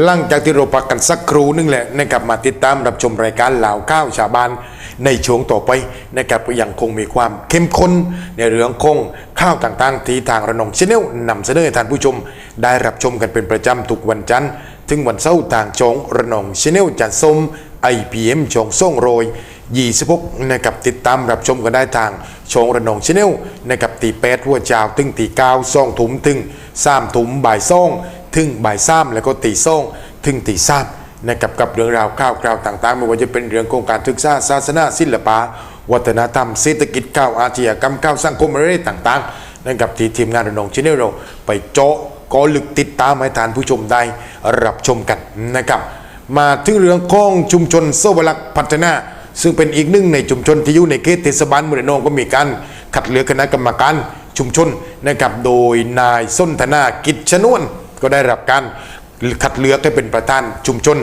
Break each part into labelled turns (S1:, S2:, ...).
S1: หลังจากที่เราพักกันสักครู่นึงแหละนะครับมาติดตามรับชมรายการเหล่าข้าวชาวบ้านในช่วงต่อไปนะครับยังคงมีความเข้มข้นในเรื่องของข้าวต่างๆ ที่ทางระนองชแนลนำเสนอให้ท่านผู้ชม ได้รับชมกันเป็นประจำทุกวันจันทร์ถึงวันเสาร์ทางช่องระนองชแนลจันทร์ส้ม IPM ช่องส่งโรย26นะครับติดตามรับชมกันได้ทางช่องระนองชแนลนะครับตีแปดหัวเจ้าถึงตีเก้าซ่องถุมถึงสามถุมบ่ายซ่อง ถึงบ่ายซ้ำแล้วก็ตีซ่งถึงตีซ้ำนะครับกับเรื่องราวข่าวคราวต่างๆไม่ว่าจะเป็นเรื่องของการศึกษาศาสนาศิลปะวัฒนธรรมเศรษฐกิจข่าวอาชญากรรมข่าวสังคมอะไรต่างๆนะครับที่ทีมงานระนองชแนลเราไปเจาะก็ลึกติดตามให้ทานผู้ชมได้รับชมกันนะครับ มาถึงเรื่องของชุมชนโซวลักพัฒนา ซึ่งเป็นอีกหนึ่งในชุมชนที่อยู่ในเขตเทศบาลเมืองระนองก็มีการคัดเลือกคณะกรรมการชุมชนนะครับโดยนายส้นธนากิจชนวน ก็ได้รับการคัดเลือกให้เป็นประธานชุมชน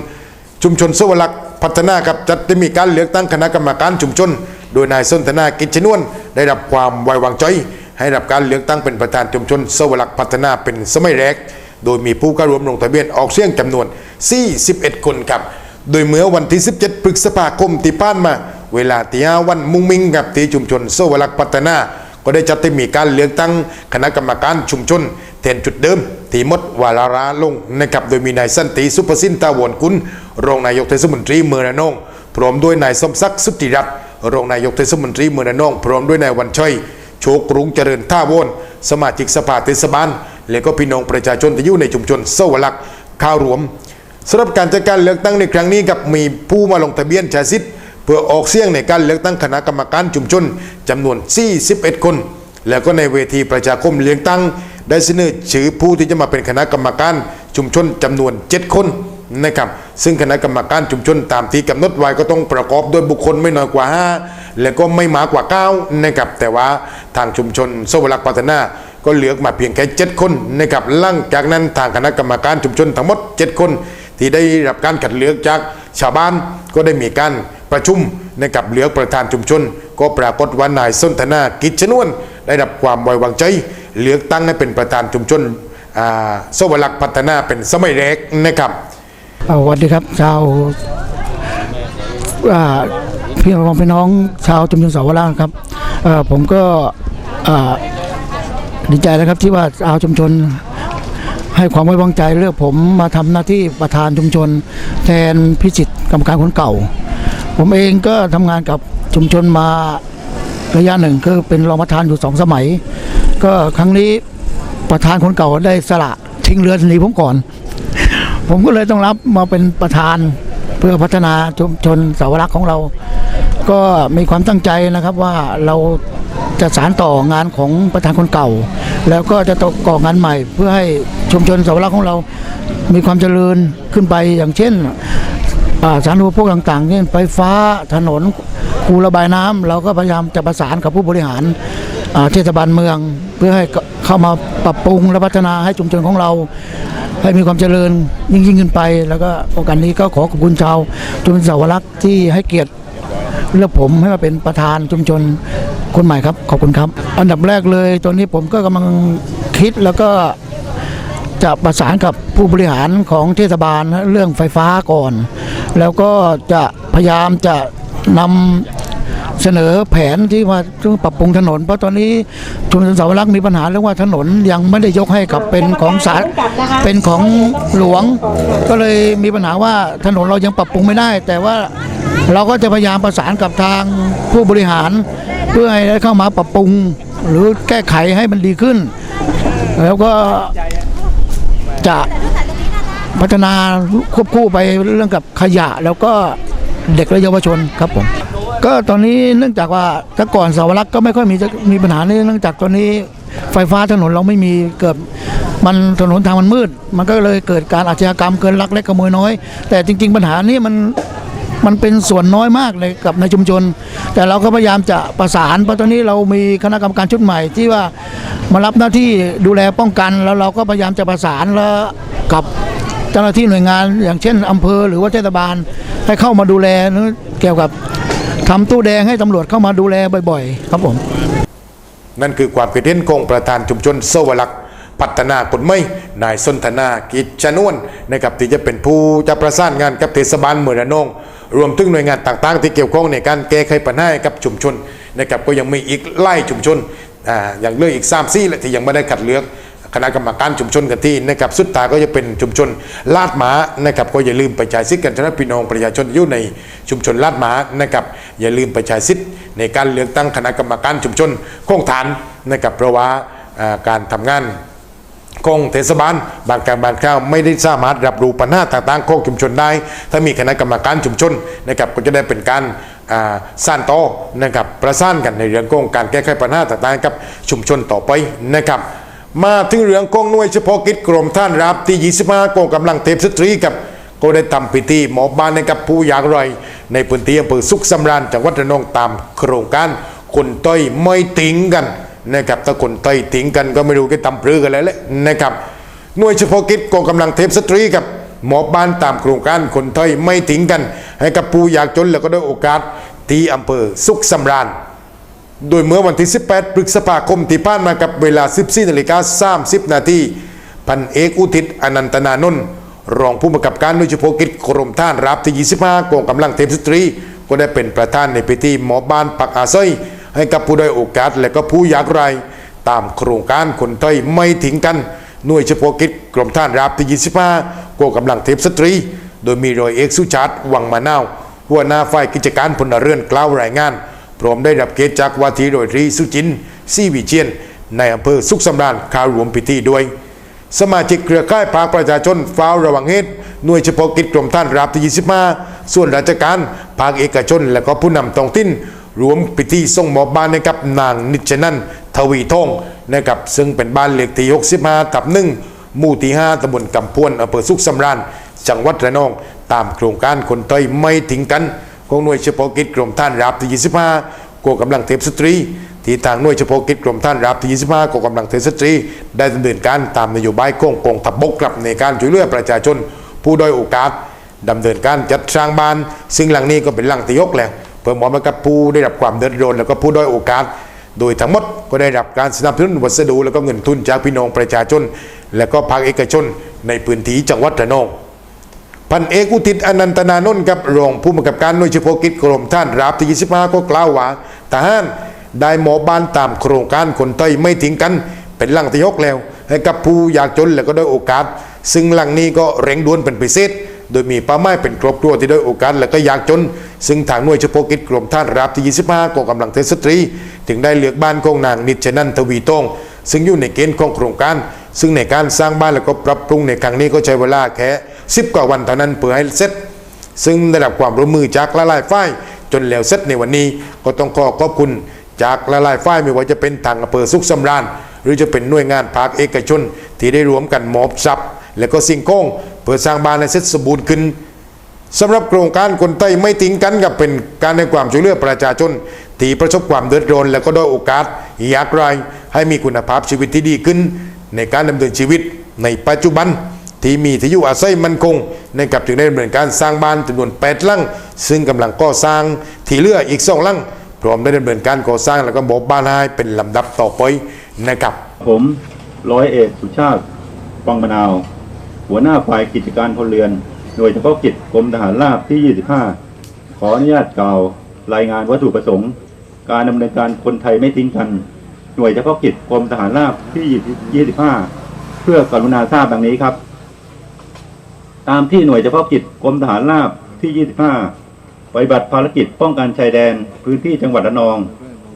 S1: ชุมชนโซวลักษ์พัฒนาครับจะได้มีการเลือกตั้งคณะกรรมการชุมชน โดยนายสนธนากิจชนวน ได้รับความไว้วางใจให้รับการเลือกตั้งเป็นประธานชุมชนโซวลักษ์พัฒนาเป็นสมัยแรก โดยมีผู้เข้าร่วมลงทะเบียนออกเสียงจำนวน 41 คนครับ โดยเมื่อวันที่ 17 พฤษภาคมที่ผ่านมา เวลาที่ห้าวันมุงมิงกับที่ชุมชนโซวลักษ์พัฒนา ก็ได้จัดให้มีการเลือกตั้งคณะกรรมการชุมชนแทนจุดเดิม ที่มดวาระลงนะครับโดยมีนายสันติสุภสินตาวรกุลรองนายกเทศมนตรีเมืองระนองพร้อมด้วยนายสมศักดิ์สุติรัตน์รองนายกเทศมนตรีเมืองระนองพร้อมด้วยนายวันชัยโชครุงเจริญท่าวนสมาชิกสภาเทศบาล และก็พี่น้องประชาชนที่อยู่ในชุมชนโซวลักษ์ข้าวรวมสำหรับการจัดการเลือกตั้งในครั้งนี้กับมีผู้มาลงทะเบียนใช้สิทธิ์เพื่อออกเสียงในการเลือกตั้งคณะกรรมการชุมชนจำนวน 41 คน แล้วก็ในเวทีประชาคมเลือกตั้ง ได้เสนอชื่อผู้ที่จะมาเป็นคณะกรรมการชุมชนจำนวน 7 คนนะครับซึ่งคณะกรรมการชุมชนตามที่กำหนดไว้ก็ต้องประกอบด้วยบุคคลไม่น้อยกว่า 5 และก็ไม่มากกว่า9นะครับแต่ว่าทางชุมชนโซวลักพัฒนาก็เลือกมาเพียงแค่ 7 คนนะครับหลังจากนั้นทางคณะกรรมการชุมชนทั้งหมด 7 คน ที่ได้รับการคัดเลือกจากชาวบ้านก็ได้มีการประชุมนะครับเลือกประธานชุมชน ก็ปรากฏว่านายสนธนากิจชนวน ได้รับความไว้วางใจ เลือกตั้งให้เป็นประธานชุมชนอ่าโซวลักษ์พัฒนาเป็นสมัยแรกนะครับ
S2: สวัสดีครับชาวาพี่น้องพี่น้องชาวชุมชนเสาวราชครับผมก็ดีใจนะครับที่ว่าชาวชุมชนให้ความไว้วางใจเลือกผมมาทำหน้าที่ประธานชุมชน แทนพิจิตรกรรมการคนเก่า ผมเองก็ทำงานกับชุมชนมาระยะหนึ่งคือเป็นรองประธานอยู่สองสมัย ก็ครั้งนี้ประธานคนเก่าได้สละทิ้งเรือหนีผมก่อน ผมก็เลยต้องรับมาเป็นประธานเพื่อพัฒนาชุมชนสาวรักษ์ของเรา ก็มีความตั้งใจนะครับว่าเราจะสารต่องานของประธานคนเก่า แล้วก็จะต่อก่องานใหม่ เพื่อให้ชุมชนสาวรักษ์ของเรา มีความเจริญขึ้นไปอย่างเช่นสาธารณูปโภคต่างๆเช่นไฟฟ้าถนนคูระบายน้ำเราก็พยายามจะประสานกับผู้บริหาร เทศบาลเมือง เพื่อให้เข้ามาปรับปรุงและพัฒนาให้ชุมชนของเรา ให้มีความเจริญยิ่งยิ่งขึ้นไป แล้วก็โอกาสนี้ก็ขอขอบคุณชาวชุมชนสาวรักษ์ที่ให้เกียรติเลือกผมให้มาเป็นประธานชุมชนคนใหม่ครับ ขอบคุณครับ อันดับแรกเลยตอนนี้ผมก็กำลังคิดแล้วก็จะประสานกับผู้บริหารของเทศบาลเรื่องไฟฟ้าก่อน แล้วก็จะพยายามจะนำ เสนอแผนที่ว่าต้องปรับปรุงถนน เพราะตอนนี้ชุมชนเสาวรักษ์มีปัญหาเรื่องว่าถนนยังไม่ได้ยกให้กับเป็นของสาเป็นของหลวง ก็เลยมีปัญหาว่าถนนเรายังปรับปรุงไม่ได้ แต่ว่าเราก็จะพยายามประสานกับทางผู้บริหาร เพื่อให้ได้เข้ามาปรับปรุง หรือแก้ไขให้มันดีขึ้น แล้วก็จะพัฒนาควบคู่ไปเรื่องกับขยะแล้วก็เด็กและเยาวชนครับผม ก็ตอนนี้เนื่องจากว่าถ้าก่อนเสาวรักษ์ก็ไม่ค่อยมีจะมีปัญหาเนื่องจากตอนนี้ไฟฟ้าถนนเราไม่มีเกิดมันถนนทางมันมืด มันก็เลยเกิดการอาชญากรรมเกินลักเล็กขโมยน้อย แต่จริง ๆ ปัญหานี้มันมันเป็นส่วนน้อยมากเลยกับในชุมชน แต่เราก็พยายามจะประสานเพราะตอนนี้เรามีคณะกรรมการชุดใหม่ที่ว่ามารับหน้าที่ดูแลป้องกันแล้วเราก็พยายามจะประสานแล้วกับเจ้าหน้าที่หน่วยงาน อย่างเช่นอำเภอหรือว่าเทศบาลให้เข้ามาดูแลเกี่ยวกับ ทำตู้แดงให้ตำรวจเข้ามาดูแลบ่อย ๆ ครับผม
S1: นั่นคือความคิดเห็นของประธานชุมชนโซวลักษ์พัฒนาคนไม่นายสนธนากิจชนวนนะครับที่จะเป็นผู้จะประสานงานกับเทศบาลเมืองระนอง รวมถึงหน่วยงานต่างๆ ที่เกี่ยวข้องในการแก้ไขปัญหาให้กับชุมชนนะครับก็ยังมีอีกไล่ชุมชนอ่าอย่างเรื่องอีก3ามซี่แหละที่ยังไม่ได้คัดเลือก คณะกรรมการชุมชนกันที่นะครับสุดท้ายก็จะเป็นชุมชนลาดหมานะครับก็อย่าลืมไปจ่าสิทธิ์กันสำหรับพี่น้องประชาชนอยู่ในชุมชนลาดหมานะครับอย่าลืมไปจ่าสิทธิ์ในการเลือกตั้งคณะกรรมการชุมชนโครงฐานนะครับเพราะว่าการทำงานของเทศบาลบางการบางคราวไม่ได้สามารถรับรู้ปัญหาต่างๆของชุมชนได้ ถ้ามีคณะกรรมการชุมชนนะครับก็จะได้เป็นการสร้างต่อนะครับประสานกันในเรื่องของการแก้ไขปัญหาต่างๆกับชุมชนต่อไปนะครับ มาถึงเรื่องของหน่วยเฉพาะกิจกรมท่านรับที่25กองกำลังเทพสตรีกับก็ได้ทำพิธีหมอบานให้กับผู้อยากไร้ในพื้นที่อำเภอสุขสำราญจังหวัดระนองตามโครงการคนต้อยไม่ทิ้งกันนะครับถ้าคนต้อยทิ้งกันก็ไม่รู้จะทำปรือกันแล้วแหละนะครับหน่วยเฉพาะกิจกองกำลังเทพสตรีกับหมอบานตามโครงการคนต้อยไม่ทิ้งกัน ให้กับผู้อยากจนแล้วก็ได้โอกาสที่อำเภอสุขสำราญ โดยเมื่อวันที่ 18 พฤษภาคมที่ผ่านมากับเวลา 14นาฬิกา30 นาทีพันเอกอุทิศอนันตนานนท์รองผู้กำกับการหน่วยเฉพาะกิจกรมท่านรับที่ 25กองกำลังเทพสตรี ก็ได้เป็นประธานในพิธีหมอบ้านปักอาศัยให้กับผู้ได้อยโอกาสและก็ผู้ยากไร้ตามโครงการคนไทยไม่ทิ้งกันหน่วยเฉพาะกิจกรมท่านรับที่ 25กองกำลังเทพสตรี โดยมีรอยเอกสุชาติวังมะนาวหัวหน้าฝ่ายกิจการพลเรือนกล่าวรายงาน พร้อมได้รับเกียรติจากวาทีโดยตรีสุจินซีวิเชียน ในอำเภอสุขสำราญเข้ารวมพิธีด้วย สมาชิกเครือข่ายภาคประชาชนเฝ้าระวังเหตุหน่วยเฉพาะกิจกรมท่านรับที่25ส่วนราชการภาคเอกชน และก็ผู้นำท้องถิ่นรวมพิธีส่งมอบบ้านให้กับนางนิชนันทวีทองนะครับซึ่งเป็นบ้านเลขที่65ทับหนึ่งหมู่ที่5ตำบลกำพวนอำเภอสุขสำราญจังหวัดระนอง ตามโครงการคนต้อยไม่ทิ้งกัน ของหน่วยเฉพาะกิจกรมท่านรับที่ 25กองกำลังเทพสตรี ที่ทางหน่วยเฉพาะกิจกรมท่านรับที่ 25กองกำลังเทพสตรี ได้ดำเนินการตามนโยบายของกองทัพบกครับในการช่วยเหลือประชาชน ผู้ด้อยโอกาสดำเนินการจัดสร้างบ้าน ซึ่งหลังนี้ก็เป็นหลังที่ยกแหละเพื่อมอบให้กับผู้ได้รับความเดือดร้อนแล้วก็ผู้ด้อยโอกาส โดยทั้งหมดก็ได้รับการสนับสนุนวัสดุ แล้วก็เงินทุนจากพี่น้องประชาชน และก็ภาคเอกชน ในพื้นที่จังหวัดระนอง พันเอกอุทิศอนันตนานนท์กับรองผู้บังคับการหน่วยเฉพาะกิจกรมท่านรับที่ 25 ก็กล่าวว่าทหารได้หมอบ้านตามโครงการคนไทยไม่ทิ้งกันเป็นหลังที่ยกแล้ว ให้กับผู้ยากจนและก็ได้โอกาส ซึ่งหลังนี้ก็เร่งด่วนเป็นพิเศษ โดยมีป้าหมายเป็นครอบครัวที่ได้โอกาสและก็อยากจน ซึ่งทางหน่วยเฉพาะกิจกรมท่านรับที่ 25ก็กำลังเทศสตรี ถึงได้เลือกบ้านของนางนิชนันทวีตงซึ่งอยู่ในเกณฑ์ของโครงการ ซึ่งในการสร้างบ้านแล้วก็ปรับปรุงในครั้งนี้ก็ใช้เวลาแค่ 10 กว่าวันเท่านั้นเพื่อให้เสร็จ ซึ่งได้รับความร่วมมือจากหลายฝ่ายจนแล้วเสร็จในวันนี้ ก็ต้องขอขอบคุณจากหลายฝ่ายไม่ว่าจะเป็นทางอำเภอสุขสำราญ หรือจะเป็นหน่วยงานภาคเอกชน ที่ได้รวมกันมอบทรัพย์ และก็สิ่งของเพื่อสร้างบ้านให้เสร็จสมบูรณ์ขึ้นสำหรับโครงการคนไต้ไม่ทิ้งกันกับเป็นการให้ความช่วยเหลือประชาชน ที่ประสบความเดือดร้อนและก็ด้อยโอกาสอยากไรให้มีคุณภาพชีวิตที่ดีขึ้น ในการดำเนินชีวิตในปัจจุบัน ที่มีที่อยู่อาศัยมั่นคงในกับจึงได้ดำเนินการสร้างบ้านจำนวน8หลังซึ่งกำลังก่อสร้างที่เหลืออีกสองหลังพร้อมได้ดำเนินการก่อสร้างแล้วก็บอกบ้านให้เป็นลำดับต่อไปนะครับ
S3: ผมร้อยเอกสุชาติฟังมะนาว หัวหน้าฝ่ายกิจการพลเรือนหน่วยเฉพาะกิจกรมทหารราบที่ 25 ขออนุญาตกล่าวรายงานวัตถุประสงค์ การดำเนินการคนไทยไม่ทิ้งกัน หน่วยเฉพาะกิจกรมทหารราบที่ 25 เพื่อกรุณาทราบดังนี้ครับ ตามที่หน่วยเฉพาะกิจกรมทหารราบที่ 25 ปฏิบัติภารกิจป้องกันชายแดน พื้นที่จังหวัดระนอง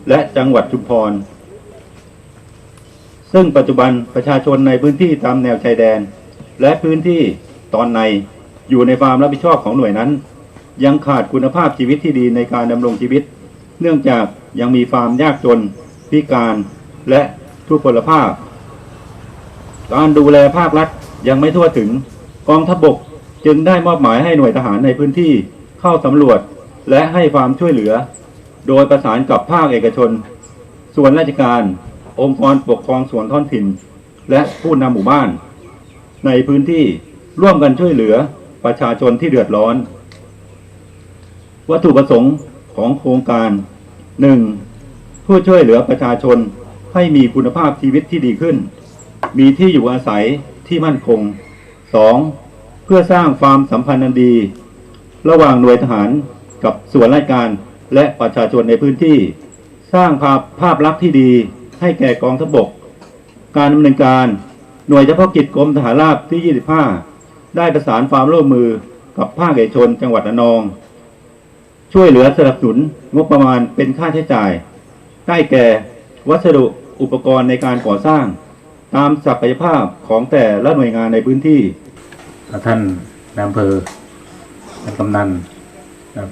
S3: และจังหวัดชุมพร ซึ่งปัจจุบันประชาชนในพื้นที่ตามแนวชายแดน และพื้นที่ตอนในอยู่ในความรับผิดชอบของหน่วยนั้น ยังขาดคุณภาพชีวิตที่ดีในการดำรงชีวิต เนื่องจากยังมีความยากจน พิการและทุพพลภาพ การดูแลภาครัฐยังไม่ทั่วถึง กองทัพบกจึงได้มอบหมายให้หน่วยทหารในพื้นที่เข้าสำรวจและให้ความช่วยเหลือ โดยประสานกับภาคเอกชน ส่วนราชการ องค์กรปกครองส่วนท้องถิ่น และผู้นำหมู่บ้าน ในพื้นที่ร่วมกันช่วยเหลือประชาชนที่เดือดร้อน วัตถุประสงค์ของโครงการ 1. ผู้ช่วยเหลือประชาชนให้มีคุณภาพชีวิตที่ดีขึ้น มีที่อยู่อาศัยที่มั่นคง 2. เพื่อสร้างความสัมพันธ์อันดี ระหว่างหน่วยทหารกับส่วนราชการและประชาชนในพื้นที่ สร้างภาพภาพลักษณ์ที่ดีให้แก่กองทัพบก การดำเนินการหน่วยเฉพาะกิจกรมทหารราบที่ 25 ได้ประสานความร่วมมือกับภาคเอกชนจังหวัดระนอง ช่วยเหลือสนับสนุนงบประมาณเป็นค่าใช้จ่าย ได้แก่วัสดุอุปกรณ์ในการก่อสร้าง ตามศักยภาพของแต่ละหน่วยงานในพื้นที่
S4: ท่านนายอำเภอท่านกำนัน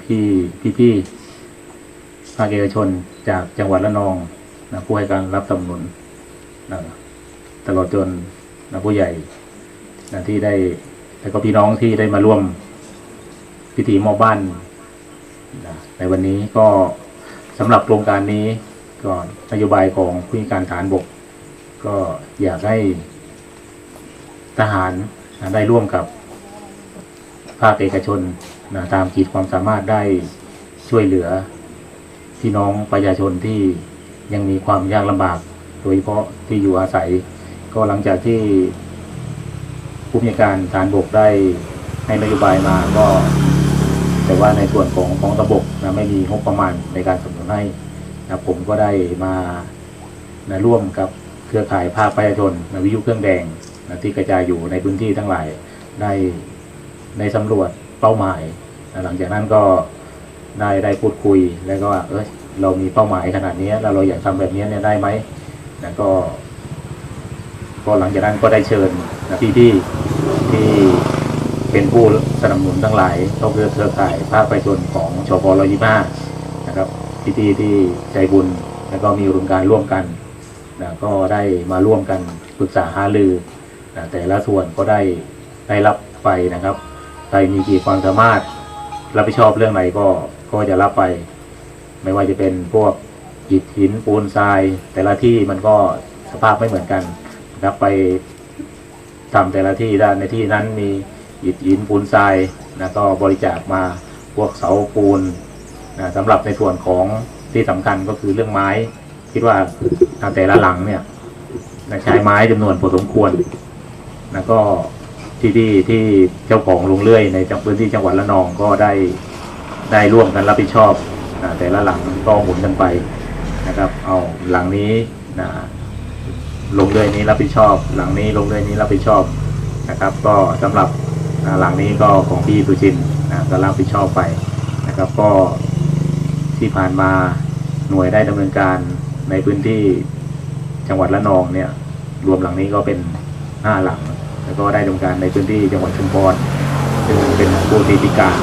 S4: พี่พี่พี่ภาคเอกชนจากจังหวัดระนองนะผู้ให้การรับสนับสนุนนะตลอดจนนะผู้ใหญ่นะที่ได้แล้วก็พี่น้องที่ได้มาร่วมพิธีมอบบ้านนะในวันนี้ก็สำหรับโครงการนี้ก็นโยบายของผู้การฐานบก ก็อยากให้ทหาร ได้ร่วมกับภาคเอกชนนะตามขีดความสามารถได้ช่วยเหลือพี่น้องประชาชนที่ยังมีความยากลำบาก โดยเฉพาะที่อยู่อาศัย ก็หลังจากที่ผู้มีการฐานบกได้ให้นโยบายมาก็ แต่ว่าในส่วนของของระบบนะไม่มีงบประมาณในการสนับสนุนให้นะผมก็ได้มานะร่วมกับเครือข่ายภาคประชาชนนะวิทยุเครื่องแดง ที่กระจายอยู่ในพื้นที่ทั้งหลายได้ในสำรวจเป้าหมาย หลังจากนั้นก็ได้ได้พูดคุยแล้วก็เอยเรามีเป้าหมายขนาดนี้แล้วเราอยากทำแบบนี้เนี่ยได้ไหมนะก็ ก็หลังจากนั้นก็ได้เชิญนะพี่ที่เป็นผู้สนับสนุนทั้งหลายเข้าเครือเครือข่ายภาคประชาชนของชปรยี่ห้านะครับพี่ๆที่ใจบุญแล้วก็มีอุดมการร่วมกันนะก็ได้มาร่วมกันปรึกษาหารือ แต่ละส่วนก็ได้ได้รับไปนะครับ ใครมีขีดความสามารถ รับผิดชอบเรื่องไหนก็ก็จะรับไป ไม่ว่าจะเป็นพวกอิฐหินปูนทราย แต่ละที่มันก็สภาพไม่เหมือนกันนะครับไปทำแต่ละที่ด้านในที่นั้นมีอิฐหินปูนทรายนะก็บริจาคมาพวกเสาปูนนะสำหรับในส่วนของที่สำคัญก็คือเรื่องไม้ คิดว่าแต่ละหลังเนี่ยใช้ไม้จำนวนพอสมควร แล้วก็ที่ที่ที่เจ้าของโรงเลื่อยในจังพื้นที่จังหวัดละนองก็ได้ได้ร่วมกันรับผิดชอบนะแต่ละหลังก็หมุนกันไปนะครับ เอาหลังนี้นะลงเลื่อยนี้รับผิดชอบ หลังนี้ลงเลื่อยนี้รับผิดชอบนะครับ ก็สำหรับนะหลังนี้ก็ของพี่สุชินนะก็รับผิดชอบไปนะครับ ก็ที่ผ่านมาหน่วยได้ดำเนินการในพื้นที่จังหวัดละนองเนี่ยรวมหลังนี้ก็เป็นห้าหลัง แล้วก็ได้ดำการในพื้นที่จังหวัดชุมพรซึ่งเป็นผู้ที่พิการ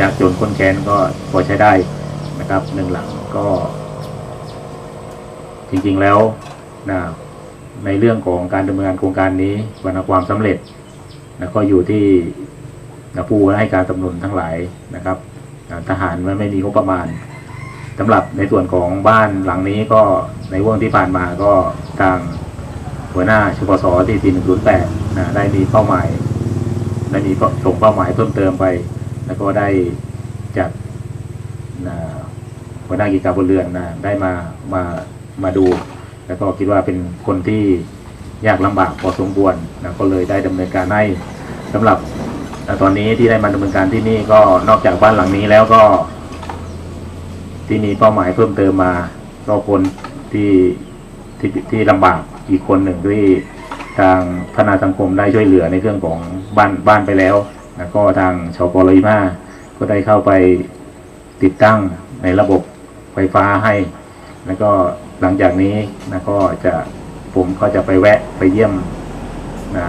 S4: ยากจนคนแค้นก็พอใช้ได้นะครับหนึ่งหลังก็ จริงๆแล้วนะในเรื่องของการดำเนินงานโครงการนี้วันความสำเร็จนะก็อยู่ที่นะผู้ให้การสนับสนุนทั้งหลายนะครับนะทหารมันไม่มีงบประมาณสำหรับในส่วนของบ้านหลังนี้ก็ในว่วงที่ผ่านมาก็ทาง หัวหน้าชปสที่4108นะได้มีเป้าหมายได้มีส่งเป้าหมายเพิ่มเติมไป แล้วก็ได้จัดนะหัวหน้ากิจการบนเรือนนะได้มามามาดู แล้วก็คิดว่าเป็นคนที่ยากลำบากพอสมควรนะก็เลยได้ดำเนินการให้สำหรับนะตอนนี้ที่ได้มาดำเนินการที่นี่ก็นอกจากบ้านหลังนี้แล้วก็ที่มีเป้าหมายเพิ่มเติมมาก็คนที่ ที่ที่ลำบากอีกคนหนึ่งที่ทางพัฒนาสังคมได้ช่วยเหลือในเรื่องของบ้านบ้านไปแล้ว แล้วก็ทางชปรมาก็ได้เข้าไปติดตั้งในระบบไฟฟ้าให้ แล้วก็หลังจากนี้นะก็จะผมก็จะไปแวะไปเยี่ยมนะ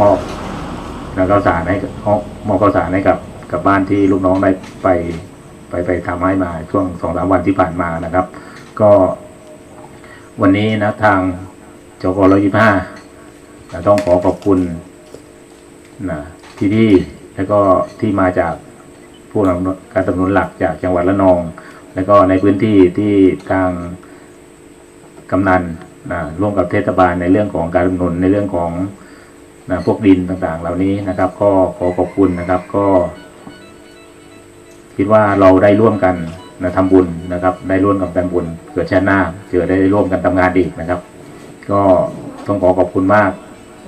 S4: มอบนะข้าวสารให้กับมอบข้าวสารให้กับกับบ้านที่ลูกน้องได้ไปไปไปทำให้มาช่วงสองสามวันที่ผ่านมานะครับ ก็ วันนี้นะทางจกรยี่ห้าต้องขอขอบคุณนะที่ที่แล้วก็ที่มาจากผู้นำการสนับสนุนหลักจากจังหวัดละนอง แล้วก็ในพื้นที่ที่ทางกำนันนะร่วมกับเทศบาลในเรื่องของการสนับสนุนในเรื่องของนะพวกดินต่างๆ เหล่านี้นะครับ ก็ขอขอบคุณนะครับ ก็ คิดว่าเราได้ร่วมกัน นะทำบุญนะครับได้ร่วมกันทำบุญเกิดชาติหน้าเกิดได้ร่วมกันทำงานอีกนะครับ ก็ต้องขอขอบคุณมาก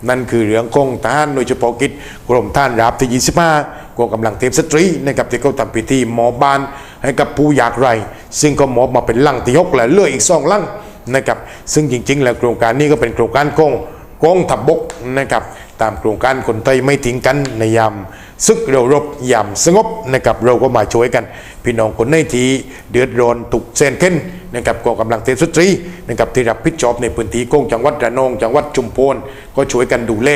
S1: นั่นคือเรื่องของทหารโดยเฉพาะกิจกรมท่านราบที่25กองกำลังเทพสตรีนะครับที่เขาทำพิธีหมอบานให้กับผู้อยากไร ซึ่งก็มอบมาเป็นลังที่ยกและเลื่อยอีกสองลังนะครับซึ่งจริง ๆ แล้วโครงการนี้ก็เป็นโครงการกองกองทัพบกนะครับตามโครงการคนไทยไม่ทิ้งกันในยาม ซึกเรารบยามสงบนะครับเราก็มาช่วยกัน พี่น้องคนในที่เดือดร้อนตุกเซนเข็นนะครับกองกำลังเทพสตรีนะครับที่รับผิดชอบในพื้นที่กงจังหวัดระนองจังหวัดชุมพรก็ช่วยกันดูแล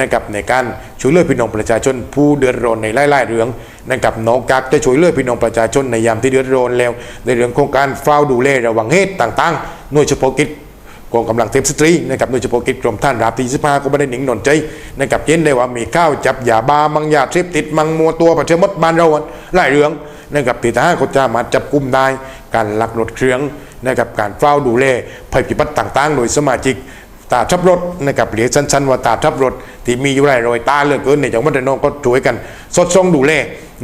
S1: นะครับในการช่วยเหลือพี่น้องประชาชนผู้เดือดร้อนในไล่ๆเรื่องนะครับนองกากจะช่วยเหลือพี่น้องประชาชนในยามที่เดือดร้อนแล้ว ในเรื่องของการเฝ้าดูแลระวังเหตุต่างๆหน่วยเฉพาะกิจ กองกำลังเทพสตรีนะครับโดยเฉพาะกิจกรมท่านราบที่สิบห้าก็ไม่ได้หนิงหนนใจนะครับเย็นได้ว่ามีข้าวจับยาบ้ามังยาเสพติดมังมัวตัวประเทศมดบ้านเราอะหลายเรื่องนะครับที่ทหารเขาจะมาจับกลุ่มได้การลักรถเครื่องนะครับการเฝ้าดูแลภัยพิบัติต่าง ๆ โดยสมาชิก ตาทับรถนะครับเรียกสั้นๆว่าตาทับรถที่มีอยู่หลายรอยตาเหลือเกินในจังหวัดระนองก็ช่วยกัน สดส่องดูแล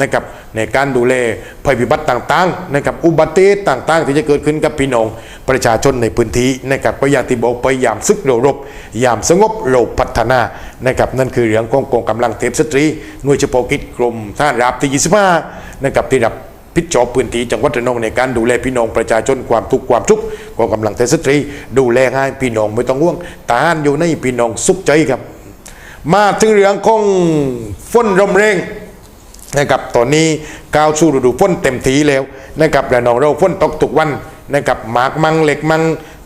S1: นะครับในการดูแลภัยพิบัติต่างๆนะครับอุบัติเหตุต่างๆ ที่จะเกิดขึ้นกับพี่น้องประชาชนในพื้นที่นะครับก็อย่างที่บอกไปยามซึกเรารบยามสงบเราพัฒนานะครับนั่นคือเรื่องของกองกำลังเทพสตรีหน่วยเฉพาะกิจกรมทหารราบที่ 25นะครับที่รับ พิจอบพื้นที่จังหวัดระนองในการดูแลพี่น้องประชาชนความทุกข์ความทุกข์กองกำลังเทศสตรี ดูแลให้พี่น้องไม่ต้องห่วงตาานอยู่ในพี่น้องสุขใจครับ มาถึงเรื่องของฝนลมแรงนะครับตอนนี้ก้าวสู่ฤดูฝนเต็มทีแล้วนะครับระนองเราฝนตกทุกวันนะครับหมากมังเหล็กมัง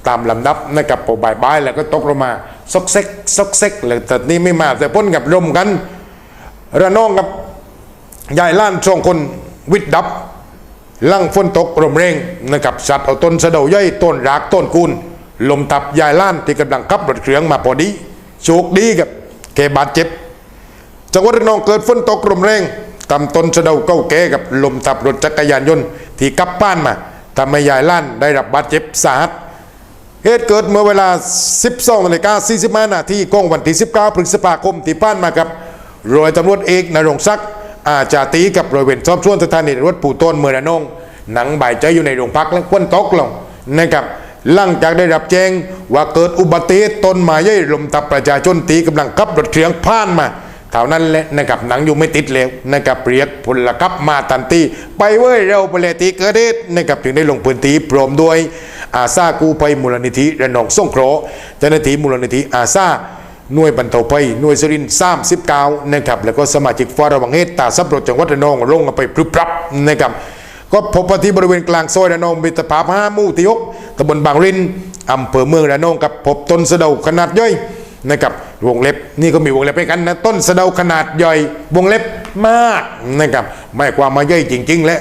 S1: ตามลำดับนะครับพอบ่ายๆแล้วก็ตกลงมาซอกเซกซอกเซกเลยแต่นี่ไม่มาแต่พ้นกับลมกัน ระนองกับยายล้านสองคนวิทย์ดับ ลังฝนตกลมแรงนะครับสัตว์เอาต้นเสดาย่อยต้นรากต้นคูนลมทับยายล้านที่กำลังขับรถเครื่องมาพอดีโชคดีกับแกบาดเจ็บ จังหวัดระนองเกิดฝนตกลมแรงตำต้นเสดาเก้าแก่กับลมทับรถจักรยานยนต์ที่กลับบ้านมาทำให้ยายล้านได้รับบาดเจ็บสาหัสเหตุเกิดเมื่อเวลา 12นาฬิกา45นาทีของวันที่ 19 พฤษภาคมที่ผ่านมาครับร้อยตำรวจเอกนรงศักดิ์ อาจาตีกับร้อยเวรสอบสวนสถานีรวจปู่ต้นเมืองระนองหนังบ่ายใจอยู่ในโรงพักและควนตกลงนะครับหลังจากได้รับแจ้งว่าเกิดอุบัติเหตุต้นไม้ย่อยลมทับประชาชนตีกำลังขับรถเครื่องผ่านมาเท่านั้นแหละนะครับหนังอยู่ไม่ติดแล้วนะครับเรียกพลขับมาทันทีไปเว้ยเร็วไปเลยตีเกิดเหตุนะครับถึงได้ลงพื้นที่พร้อมด้วยอาซากู้ภัยมูลนิธิระนองส่งเคราะห์เจ้าหน้าที่มูลนิธิอาซา หน่วยบรรเทาภัยหน่วยสรินทร์39นะครับแล้วก็สมาชิกฟ้าระวังเหตุตาซับรถจังหวัดระนองลงไปพรึบพรับนะครับก็พบว่าที่บริเวณกลางซอยระนองมิตรภาพห้ามู่ที่หกตำบลบางรินอำเภอเมืองระนองกับพบต้นสะเดาขนาดย่อยนะครับวงเล็บนี่ก็มีวงเล็บให้กันนะต้นสะเดาขนาดย่อยวงเล็บมากนะครับไม่ความมาย่อยจริง ๆ และ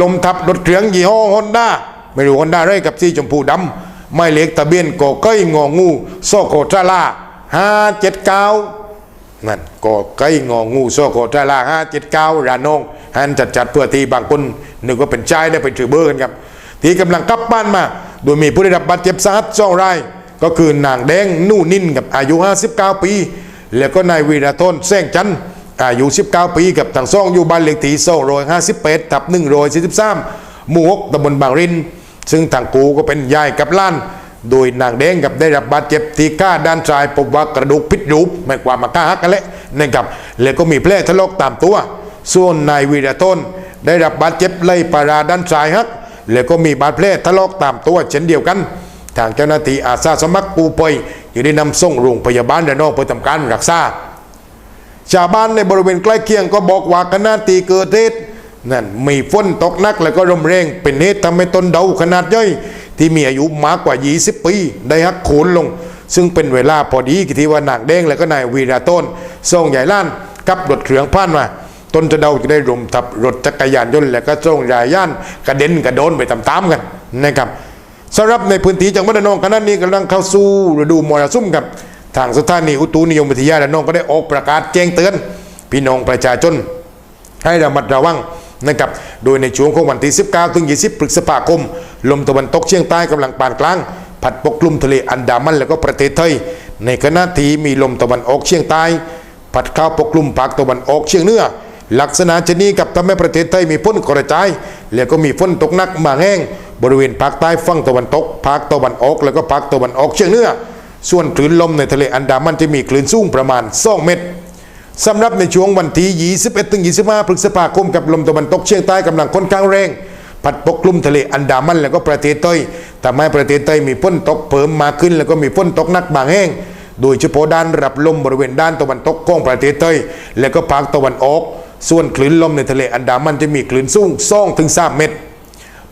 S1: ลมทับรถเครื่องยี่ห้อฮอนด้าไม่รู้ฮอนด้าไรกับสีชมพูดำไม่เล็กทะเบียนกอเก้ยงองูโซโคทราลา ห้าเจ็ดเก้านั่นก็ไก่งองูโซโคตราลาห้าเจ็ดเก้าระนองฮันจัดจัดเพื่อที่บางคนนึกว่าเป็นชายได้ไปถือเบอร์กันครับ ที่กำลังกลับบ้านมา โดยมีผู้ได้รับบาดเจ็บสาหัสสองราย ก็คือนางแดงนู่นินกับอายุ 59 ปี แล้วก็นายวีระทนแซงจันทร์อายุ 19 ปีกับทั้งสองอยู่บ้านเลขที่258ทับ143หมู่หกตำบลบางริน ซึ่งทางกูก็เป็นยายกับล้าน โดยนางแดงกับได้รับบาดเจ็บที่ก้าด้านซ้ายพบว่ากระดูกพิษรูปไม่ความาก้าหักกันแหละนะครับแล้วก็มีแผลทะลอกตามตัว ส่วนนายวีระต้นได้รับบาดเจ็บไหล่ปาราด้านซ้ายหักแล้วก็มีบาดแผลทะลอกตามตัวเช่นเดียวกัน ทางเจ้าหน้าที่อาสาสมัครปูปอยอยู่ได้นำส่งโรงพยาบาลระนองเพื่อทำการรักษาชาวบ้านในบริเวณใกล้เคียงก็บอกว่าขณะตีเกิดเหตุนั่นมีฝนตกหนักแล้วก็ลมแรงเป็นเหตุทำให้ต้นเดาขนาดย่อย ที่มีอายุมากกว่า 20 ปี ได้หักโขนลง ซึ่งเป็นเวลาพอดีกิที่ว่านางแดงแล้วก็นายวีระต้นส่งใหญ่ล้านกับรถเครื่องผ่านมาต้นจะเดาจะได้รุมทับรถจักรยานยนต์แล้วก็ส่งยายย่านกระเด็นกระโดนไปตามๆกันนะครับสำหรับในพื้นที่จังหวัดระนองขณะนี้กำลังเข้าสู่ฤดูมรสุมครับทางสถานีอุตุนิยมวิทยาระนองก็ได้ออกประกาศแจ้งเตือน พี่น้องประชาชนให้ระมัดระวังนะครับ โดยในช่วงของวันที่ 19 ถึง 20 พฤษภาคม ลมตะวันตกเฉียงใต้กำลังปานกลางพัดปกคลุมทะเลอันดามันแล้วก็ประเทศไทย ในขณะที่มีลมตะวันออกเฉียงใต้พัดเข้าปกคลุมภาคตะวันออกเฉียงเหนือลักษณะชนี้กับทำให้ประเทศไทยมีฝนกระจาย แล้วก็มีฝนตกหนักมาแห้ง บริเวณภาคใต้ฝั่งตะวันตกภาคตะวันออก แล้วก็ภาคตะวันออกเฉียงเหนือส่วนคลื่นลมในทะเลอันดามันจะมีคลื่นสูงประมาณ 2 เมตรสำหรับในช่วงวันที่ 21-25 พฤษภาคมกับลมตะวันตกเฉียงใต้กำลังค่อนข้างแรง พัดปกคลุมทะเลอันดามันแล้วก็ประเทศไต้ทำให้ประเทศไต้มีฝนตกเพิ่มมากขึ้น แล้วก็มีฝนตกหนักบางแห่งโดยเฉพาะด้านรับลมบริเวณด้านตะวันตกของประเทศไต้และก็ภาคตะวันออก ส่วนคลื่นลมในทะเลอันดามันจะมีคลื่นสูง2ถึง3เมตร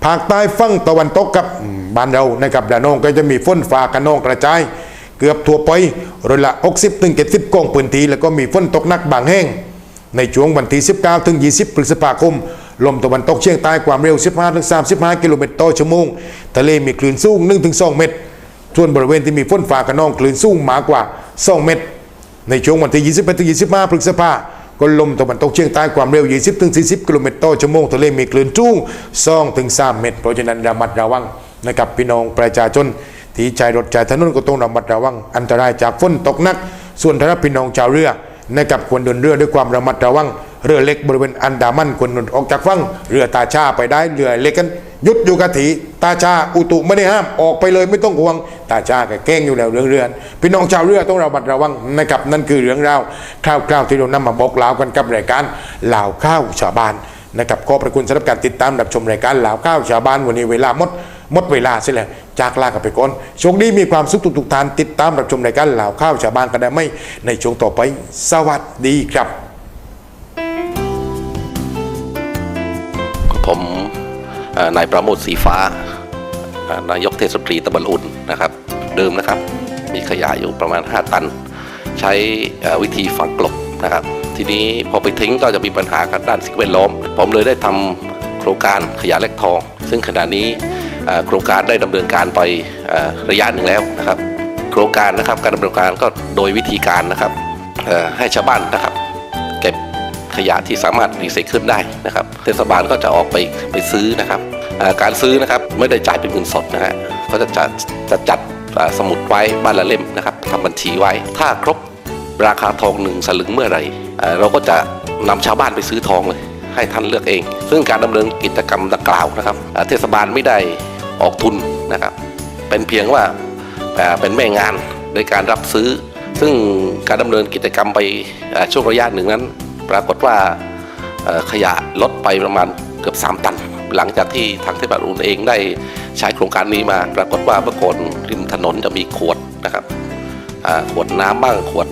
S1: ภาคใต้ฝั่งตะวันตกกับบ้านเรานะครับดานองก็จะมีฝนฟ้าขนองกระจาย เกือบทั่วไปร้อยละ60ถึง70ของพื้นที่แล้วก็มีฝนตกหนักบางแห่ง ในช่วงวันที่19ถึง20พฤษภาคม ลมตะวันตกเฉียงใต้ความเร็ว 15-35 กิโลเมตรต่อชั่วโมง ทะเลมีคลื่นสูง 1-2 เมตร ส่วนบริเวณที่มีฝนฟ้าขนองคลื่นสูงมากกว่า 2 เมตร ในช่วงวันที่ 21ถึง25 พฤษภาก็ลมตะวันตกเฉียงใต้ความเร็ว 20-40 กิโลเมตรต่อชั่วโมง ทะเลมีคลื่นสูง 2-3 เมตร เพราะฉะนั้นระมัดระวังนะครับพี่น้องประชาชนที่ใช้รถใช้ถนนก็ต้องระมัดระวัง อันตรายจากฝนตกหนัก ส่วนถ้าพี่น้องชาวเรือนะครับควรเดินเรือด้วยความระมัดระวัง เรือเล็กบริเวณอันดามันควรหนุนออกจากฝั่งเรือตาชาไปได้เรือเล็กกันยุดอยู่กับถีตาชาอุตุไม่ได้ห้ามออกไปเลยไม่ต้องห่วง ตาชาแกแกล้งอยู่แล้วเรื่องเรือนพี่น้องชาวเรือต้องระมัดระวังนะครับนั่นคือเรื่องราวคร่าวๆที่เรานำมาบอกเล่ากันกับรายการลาวข้าวชาวบ้านนะครับขอบพระคุณสำหรับการติดตามรับชมรายการลาวข้าวชาวบ้านวันนี้เวลาหมดหมดเวลาเสียแล้วจากลากันไปก่อนโชคดีมีความสุขทุกๆท่านติดตามรับชมรายการเหล่าข้าวชาวบ้านกันได้ไหมในช่วงต่อไป สวัสดีครับ
S5: ผมนายประโมทสีฟ้านายกเทศมนตรีตำบลอุ่นนะครับ เดิมนะครับ มีขยะอยู่ประมาณ 5 ตัน ใช้วิธีฝังกลบนะครับ ทีนี้พอไปทิ้งก็จะมีปัญหากับด้านสิ่งแวดล้อม ผมเลยได้ทำโครงการขยะเล็กทอง ซึ่งขณะนี้โครงการได้ดำเนินการไประยะหนึ่งแล้วนะครับ โครงการนะครับการดำเนินการก็โดยวิธีการนะครับให้ชาวบ้านนะครับ ขยะที่สามารถรีไซเคิลได้นะครับเทศบาลก็จะออกไปไปซื้อนะครับการซื้อนะครับไม่ได้จ่ายเป็นเงินสดนะฮะก็จะจะจะจัดสมุดไว้บ้านละเล่มนะครับทำบัญชีไว้ ถ้าครบราคาทองหนึ่งสลึงเมื่อไหร่เราก็จะนำชาวบ้านไปซื้อทองเลยให้ท่านเลือกเอง ซึ่งการดำเนินกิจกรรมดังกล่าวนะครับเทศบาลไม่ได้ออกทุนนะครับ เป็นเพียงว่าเป็นแม่งานในการรับซื้อ ซึ่งการดำเนินกิจกรรมไปช่วงระยะหนึ่งนั้น ปรากฏว่าขยะลดไปประมาณเกือบ 3 ตัน หลังจากที่ทางเทศบาลอุนเองได้ใช้โครงการนี้มา ปรากฏว่าเมื่อก่อนริมถนนจะมีขวดนะครับขวดน้ำบ้างขวด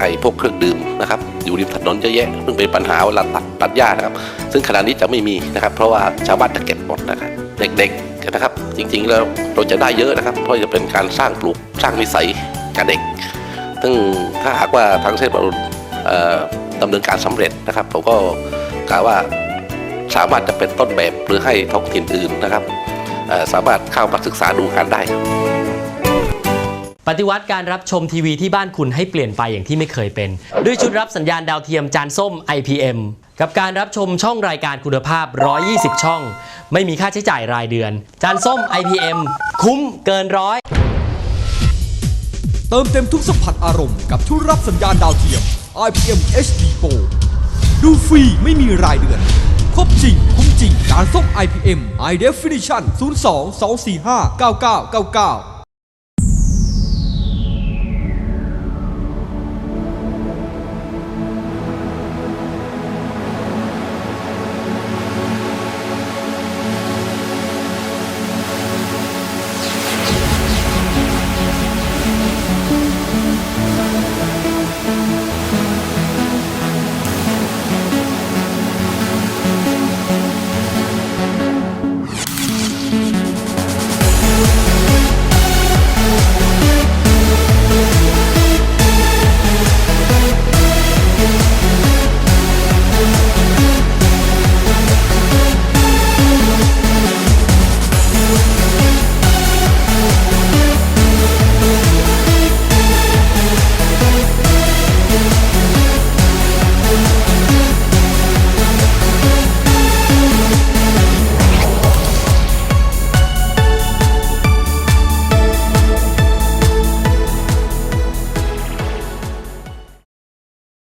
S5: ไอ้พวกเครื่องดื่มนะครับอยู่ริมถนนเยอะแยะซึ่งเป็นปัญหาเวลาตัดตัดหญ้านะครับ ซึ่งขณะนี้จะไม่มีนะครับ เพราะว่าชาวบ้านจะเก็บหมดนะครับเด็กๆนะครับ จริงๆแล้วเราจะได้เยอะนะครับ เพราะจะเป็นการสร้างปลูกสร้างนิสัยกับเด็ก ซึ่งถ้าหากว่าทางเทศบาลอ่อ ดำเนินการสำเร็จนะครับ ผมก็กล่าวว่าสามารถจะเป็นต้นแบบหรือให้ท้องถิ่นอื่นนะครับเอ่อสามารถเข้ามาศึกษาดูงานได้
S6: ปฏิวัติการรับชมทีวีที่บ้านคุณให้เปลี่ยนไปอย่างที่ไม่เคยเป็น ด้วยชุดรับสัญญาณดาวเทียมจานส้ม IPM กับการรับชมช่องรายการคุณภาพ 120 ช่อง ไม่มีค่าใช้จ่ายรายเดือน จานส้ม IPM คุ้มเกินร้อย
S7: เติมเต็มทุกสัมผัสอารมณ์กับทุกรับสัญญาณดาวเทียม IPM HD Pro ดูฟรีไม่มีรายเดือน ครบจริง คุ้มจริง การส่ง IPM High Definition 02 245 9999